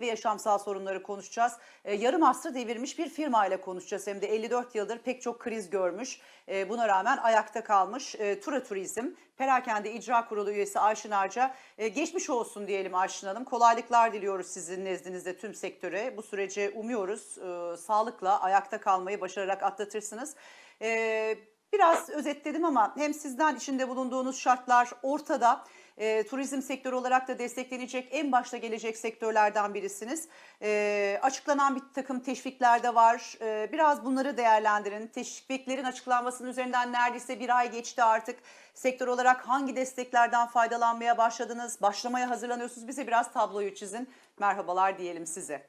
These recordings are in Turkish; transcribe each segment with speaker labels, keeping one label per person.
Speaker 1: ve yaşamsal sorunları konuşacağız. E, yarım asrı devirmiş bir firma ile konuşacağız. Hem de 54 yıldır pek çok kriz görmüş. E, buna rağmen ayakta kalmış e, Tura Turizm. Perakende İcra Kurulu üyesi Ayşin Arca. E, geçmiş olsun diyelim Ayşin Hanım. Kolaylıklar diliyoruz sizin nezdinizde tüm sektöre. Bu süreci umuyoruz e, sağlıkla ayakta kalmayı başararak atlatırsınız. E, biraz özetledim ama hem sizden içinde bulunduğunuz şartlar ortada. E, turizm sektörü olarak da desteklenecek en başta gelecek sektörlerden birisiniz. E, açıklanan bir takım teşvikler de var. E, biraz bunları değerlendirin. Teşviklerin açıklanmasının üzerinden neredeyse bir ay geçti artık. Sektör olarak hangi desteklerden faydalanmaya başladınız? Başlamaya hazırlanıyorsunuz. Bize biraz tabloyu çizin. Merhabalar diyelim size.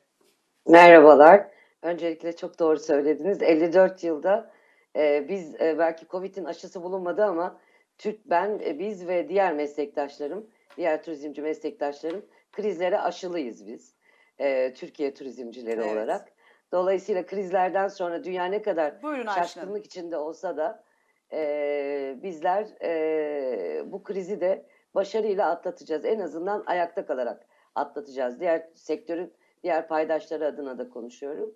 Speaker 2: Merhabalar. Öncelikle çok doğru söylediniz. 54 yılda e, biz e, belki Covid'in aşısı bulunmadı ama Türk ben e, biz ve diğer meslektaşlarım, diğer turizmci meslektaşlarım krizlere aşılıyız biz. E, Türkiye turizmcileri
Speaker 1: Evet.
Speaker 2: olarak. Dolayısıyla krizlerden sonra dünya ne kadar
Speaker 1: Buyurun
Speaker 2: şaşkınlık içinde olsa da e, bizler e, bu krizi de başarıyla atlatacağız. En azından ayakta kalarak atlatacağız. Diğer sektörün diğer paydaşları adına da konuşuyorum.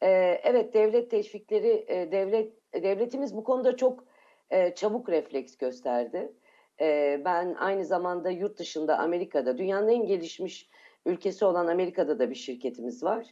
Speaker 2: E, evet devlet teşvikleri, e, devlet devletimiz bu konuda çok e, çabuk refleks gösterdi. E, ben aynı zamanda yurt dışında Amerika'da dünyanın en gelişmiş ülkesi olan Amerika'da da bir şirketimiz var.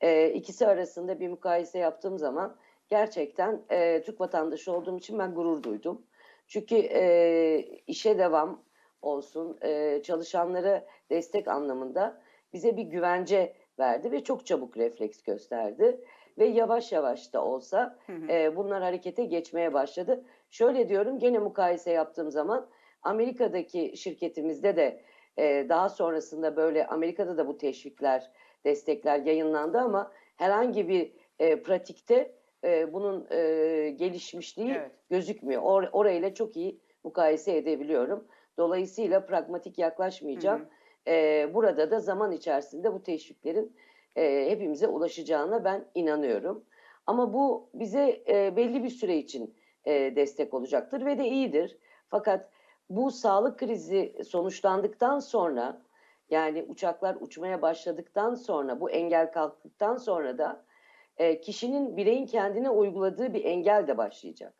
Speaker 2: E, ikisi arasında bir mukayese yaptığım zaman gerçekten e, Türk vatandaşı olduğum için ben gurur duydum. Çünkü e, işe devam olsun, e, çalışanlara destek anlamında bize bir güvence verdi ve çok çabuk refleks gösterdi. Ve yavaş yavaş da olsa
Speaker 1: Hı hı.
Speaker 2: e, bunlar harekete geçmeye başladı. Şöyle diyorum gene mukayese yaptığım zaman Amerika'daki şirketimizde de e, daha sonrasında böyle Amerika'da da bu teşvikler, destekler yayınlandı ama herhangi bir e, pratikte e, bunun e, gelişmişliği
Speaker 1: Evet.
Speaker 2: gözükmüyor. Or orayla çok iyi mukayese edebiliyorum. Dolayısıyla pragmatik yaklaşmayacağım.
Speaker 1: Hı hı.
Speaker 2: E, burada da zaman içerisinde bu teşviklerin e, hepimize ulaşacağına ben inanıyorum. Ama bu bize e, belli bir süre için e, destek olacaktır ve de iyidir. Fakat bu sağlık krizi sonuçlandıktan sonra yani uçaklar uçmaya başladıktan sonra bu engel kalktıktan sonra da e, kişinin bireyin kendine uyguladığı bir engel de başlayacak.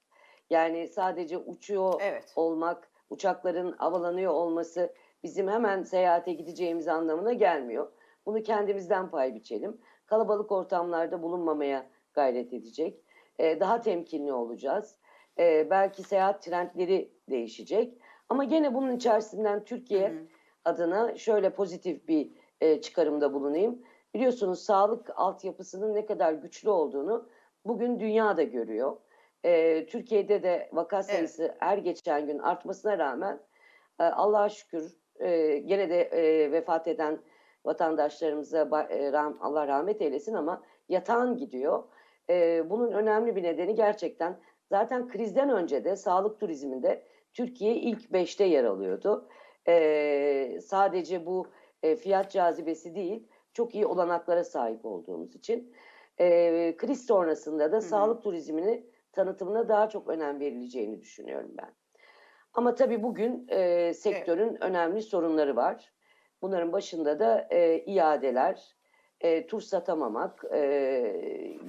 Speaker 2: Yani sadece uçuyor
Speaker 1: Evet.
Speaker 2: olmak, uçakların havalanıyor olması bizim hemen seyahate gideceğimiz anlamına gelmiyor. Bunu kendimizden pay biçelim. Kalabalık ortamlarda bulunmamaya gayret edecek. Ee, daha temkinli olacağız. Ee, belki seyahat trendleri değişecek. Ama gene bunun içerisinden Türkiye
Speaker 1: Hı hı.
Speaker 2: adına şöyle pozitif bir e, çıkarımda bulunayım. Biliyorsunuz sağlık altyapısının ne kadar güçlü olduğunu bugün dünya da görüyor. Ee, Türkiye'de de vaka sayısı her geçen gün artmasına rağmen e, Allah'a şükür e, gene de e, vefat eden vatandaşlarımıza e, rah- Allah rahmet eylesin ama yatağın gidiyor. E, bunun önemli bir nedeni gerçekten zaten krizden önce de sağlık turizminde Türkiye ilk beşte yer alıyordu. E, sadece bu e, fiyat cazibesi değil, çok iyi olanaklara sahip olduğumuz için. E, kriz sonrasında da
Speaker 1: hı.
Speaker 2: sağlık turizmini tanıtımına daha çok önem verileceğini düşünüyorum ben. Ama tabii bugün e, sektörün önemli sorunları var. Bunların başında da e, iadeler, e, tur satamamak, e,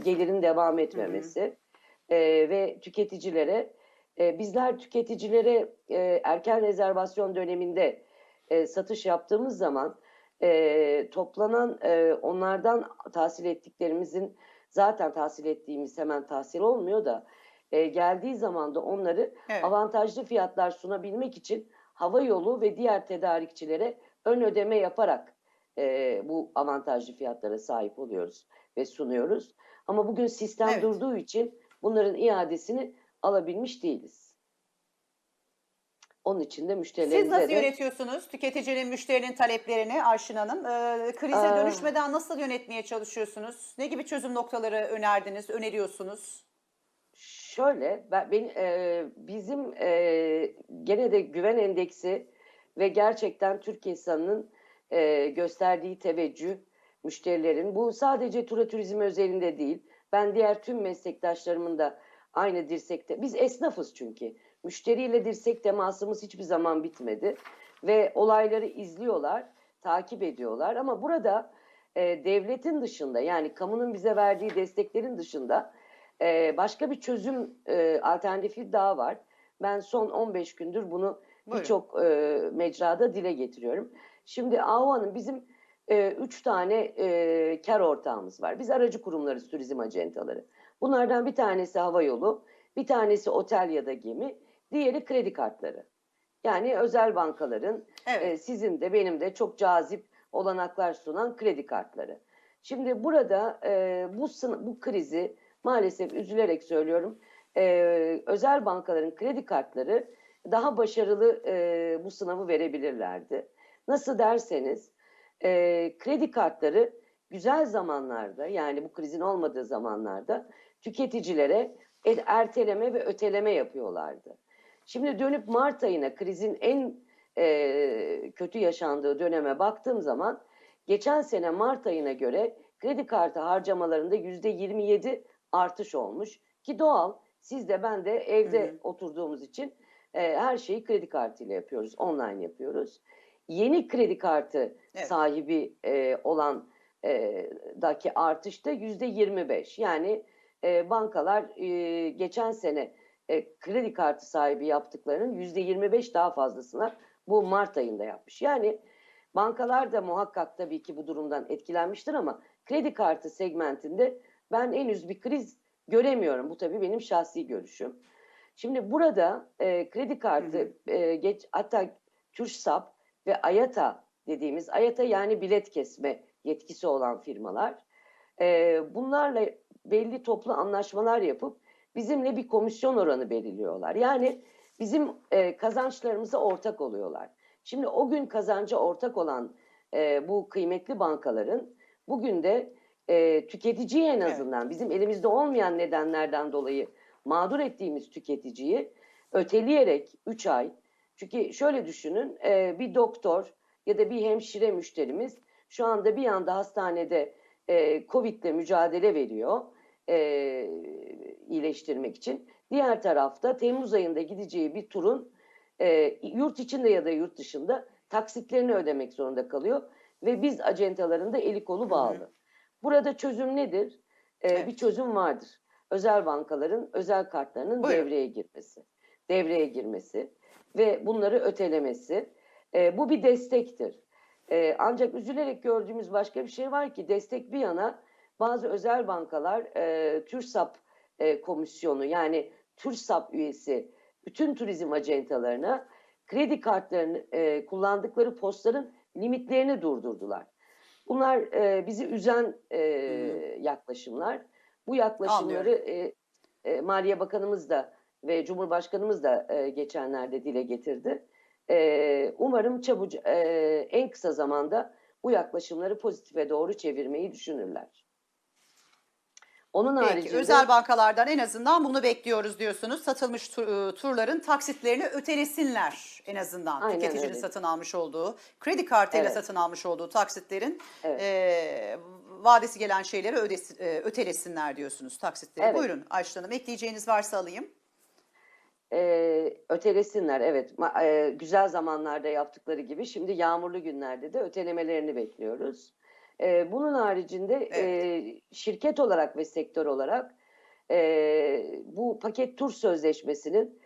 Speaker 2: gelirin devam etmemesi e, ve tüketicilere e, bizler tüketicilere e, erken rezervasyon döneminde e, satış yaptığımız zaman e, toplanan e, onlardan tahsil ettiklerimizin zaten tahsil ettiğimiz hemen tahsil olmuyor da e, geldiği zaman da onları
Speaker 1: Evet.
Speaker 2: avantajlı fiyatlar sunabilmek için hava yolu ve diğer tedarikçilere ön ödeme yaparak e, bu avantajlı fiyatlara sahip oluyoruz ve sunuyoruz. Ama bugün sistem
Speaker 1: Evet.
Speaker 2: durduğu için bunların iadesini alabilmiş değiliz. Onun için de
Speaker 1: Siz
Speaker 2: müşterilerimize
Speaker 1: nasıl
Speaker 2: de
Speaker 1: yönetiyorsunuz tüketicinin, müşterinin taleplerini Ayşin Hanım? Ee, krize
Speaker 2: Aa.
Speaker 1: dönüşmeden nasıl yönetmeye çalışıyorsunuz? Ne gibi çözüm noktaları önerdiniz, öneriyorsunuz?
Speaker 2: Şöyle, ben, ben e, bizim e, gene de güven endeksi ve gerçekten Türk insanının e, gösterdiği teveccüh müşterilerin bu sadece tura turizmi özelinde değil. Ben diğer tüm meslektaşlarımın da aynı dirsekte. Biz esnafız çünkü. Müşteriyle dirsek temasımız hiçbir zaman bitmedi ve olayları izliyorlar, takip ediyorlar ama burada e, devletin dışında yani kamunun bize verdiği desteklerin dışında e, başka bir çözüm e, alternatifi daha var. Ben son 15 gündür bunu birçok e, mecrada dile getiriyorum. Şimdi AOA'nın bizim e, üç tane e, kar ortağımız var. Biz aracı kurumlarız, turizm acentaları. Bunlardan bir tanesi hava yolu, bir tanesi otel ya da gemi, diğeri kredi kartları. Yani özel bankaların
Speaker 1: Evet.
Speaker 2: e, sizin de benim de çok cazip olanaklar sunan kredi kartları. Şimdi burada e, bu bu krizi maalesef üzülerek söylüyorum. e, özel bankaların kredi kartları daha başarılı e, bu sınavı verebilirlerdi. Nasıl derseniz e, kredi kartları güzel zamanlarda yani bu krizin olmadığı zamanlarda tüketicilere el- erteleme ve öteleme yapıyorlardı. Şimdi dönüp Mart ayına krizin en e, kötü yaşandığı döneme baktığım zaman geçen sene Mart ayına göre kredi kartı harcamalarında yüzde 27 artış olmuş ki doğal siz de ben de evde
Speaker 1: Hı hı.
Speaker 2: oturduğumuz için e, her şeyi kredi kartıyla yapıyoruz online yapıyoruz. Yeni kredi kartı
Speaker 1: Evet.
Speaker 2: sahibi e, olan e, daki artışta yüzde 25 yani e, bankalar e, geçen sene e, kredi kartı sahibi yaptıklarının yüzde 25 daha fazlasına bu Mart ayında yapmış. Yani bankalar da muhakkak tabii ki bu durumdan etkilenmiştir ama kredi kartı segmentinde ben henüz bir kriz göremiyorum. Bu tabii benim şahsi görüşüm. Şimdi burada e, kredi kartı e, geç hatta TÜRSAP ve AYATA dediğimiz AYATA yani bilet kesme yetkisi olan firmalar e, bunlarla belli toplu anlaşmalar yapıp bizimle bir komisyon oranı belirliyorlar. Yani bizim e, kazançlarımıza ortak oluyorlar. Şimdi o gün kazanca ortak olan e, bu kıymetli bankaların bugün de e, tüketiciyi en
Speaker 1: Evet.
Speaker 2: azından bizim elimizde olmayan nedenlerden dolayı mağdur ettiğimiz tüketiciyi öteleyerek 3 ay çünkü şöyle düşünün e, bir doktor ya da bir hemşire müşterimiz şu anda bir anda hastanede e, Covid'le mücadele veriyor e, iyileştirmek için. Diğer tarafta Temmuz ayında gideceği bir turun e, yurt içinde ya da yurt dışında taksitlerini ödemek zorunda kalıyor ve biz acentalarında eli kolu bağlı. Burada çözüm nedir? E,
Speaker 1: Evet.
Speaker 2: Bir çözüm vardır. Özel bankaların özel kartlarının
Speaker 1: Buyurun.
Speaker 2: devreye girmesi. Devreye girmesi ve bunları ötelemesi. E, bu bir destektir. E, ancak üzülerek gördüğümüz başka bir şey var ki destek bir yana bazı özel bankalar e, TÜRSAP e, komisyonu yani TÜRSAP üyesi bütün turizm acentalarına kredi kartlarını e, kullandıkları postların limitlerini durdurdular. Bunlar e, bizi üzen e, yaklaşımlar. Bu yaklaşımları e, e, Maliye Bakanımız da ve Cumhurbaşkanımız da e, geçenlerde dile getirdi. E, umarım çabuca e, en kısa zamanda bu yaklaşımları pozitife doğru çevirmeyi düşünürler. Onun
Speaker 1: Peki
Speaker 2: haricinde
Speaker 1: özel bankalardan en azından bunu bekliyoruz diyorsunuz. Satılmış tu- e, turların taksitlerini ötelesinler en azından.
Speaker 2: Aynen
Speaker 1: Tüketicinin
Speaker 2: öyle.
Speaker 1: satın almış olduğu, kredi kartıyla
Speaker 2: Evet.
Speaker 1: satın almış olduğu taksitlerin
Speaker 2: Evet.
Speaker 1: e, vadesi gelen şeyleri ödesi- e, ötelesinler diyorsunuz taksitleri.
Speaker 2: Evet.
Speaker 1: Buyurun Ayşe Hanım ekleyeceğiniz varsa alayım.
Speaker 2: E, ötelesinler. Evet, e, güzel zamanlarda yaptıkları gibi şimdi yağmurlu günlerde de ötelemelerini bekliyoruz. E, bunun haricinde e, şirket olarak ve sektör olarak e, bu paket tur sözleşmesinin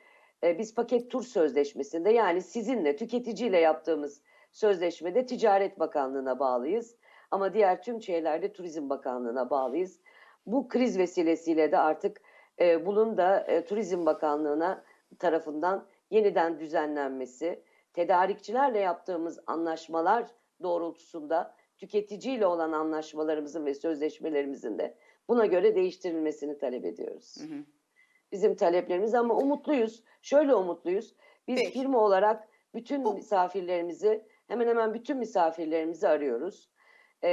Speaker 2: e, biz paket tur sözleşmesinde yani sizinle tüketiciyle yaptığımız sözleşmede Ticaret Bakanlığı'na bağlıyız. Ama diğer tüm şeylerde Turizm Bakanlığı'na bağlıyız. Bu kriz vesilesiyle de artık e, bunun da e, Turizm Bakanlığı'na tarafından yeniden düzenlenmesi, tedarikçilerle yaptığımız anlaşmalar doğrultusunda tüketiciyle olan anlaşmalarımızın ve sözleşmelerimizin de buna göre değiştirilmesini talep ediyoruz.
Speaker 1: Hı hı.
Speaker 2: Bizim taleplerimiz ama umutluyuz. Şöyle umutluyuz. Biz
Speaker 1: Peki.
Speaker 2: firma olarak bütün
Speaker 1: Bu-
Speaker 2: misafirlerimizi hemen hemen bütün misafirlerimizi arıyoruz. Ee,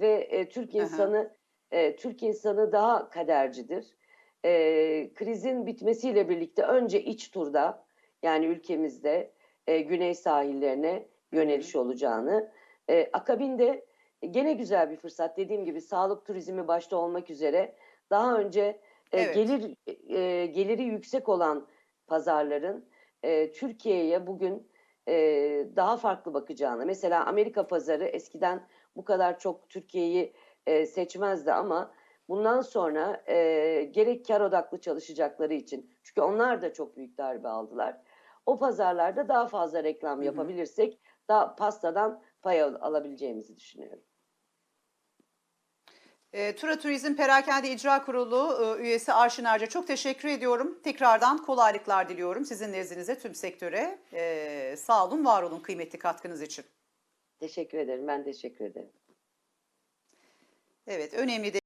Speaker 2: ve e, Türk
Speaker 1: Aha.
Speaker 2: insanı e, Türk insanı daha kadercidir. Ee, krizin bitmesiyle birlikte önce iç turda yani ülkemizde e, güney sahillerine yöneliş olacağını, e, akabinde gene güzel bir fırsat dediğim gibi sağlık turizmi başta olmak üzere daha önce e,
Speaker 1: Evet.
Speaker 2: gelir e, geliri yüksek olan pazarların e, Türkiye'ye bugün e, daha farklı bakacağını. Mesela Amerika pazarı eskiden bu kadar çok Türkiye'yi e, seçmezdi ama bundan sonra e, gerek kar odaklı çalışacakları için çünkü onlar da çok büyük darbe aldılar. O pazarlarda daha fazla reklam
Speaker 1: Hı hı.
Speaker 2: yapabilirsek daha pastadan pay al- alabileceğimizi düşünüyorum.
Speaker 1: E, Tura Turizm Perakende İcra Kurulu e, üyesi Arşin Arca çok teşekkür ediyorum. Tekrardan kolaylıklar diliyorum sizin nezdinize tüm sektöre. E, sağ olun, var olun kıymetli katkınız için.
Speaker 2: Teşekkür ederim. Ben teşekkür ederim.
Speaker 1: Evet, önemli de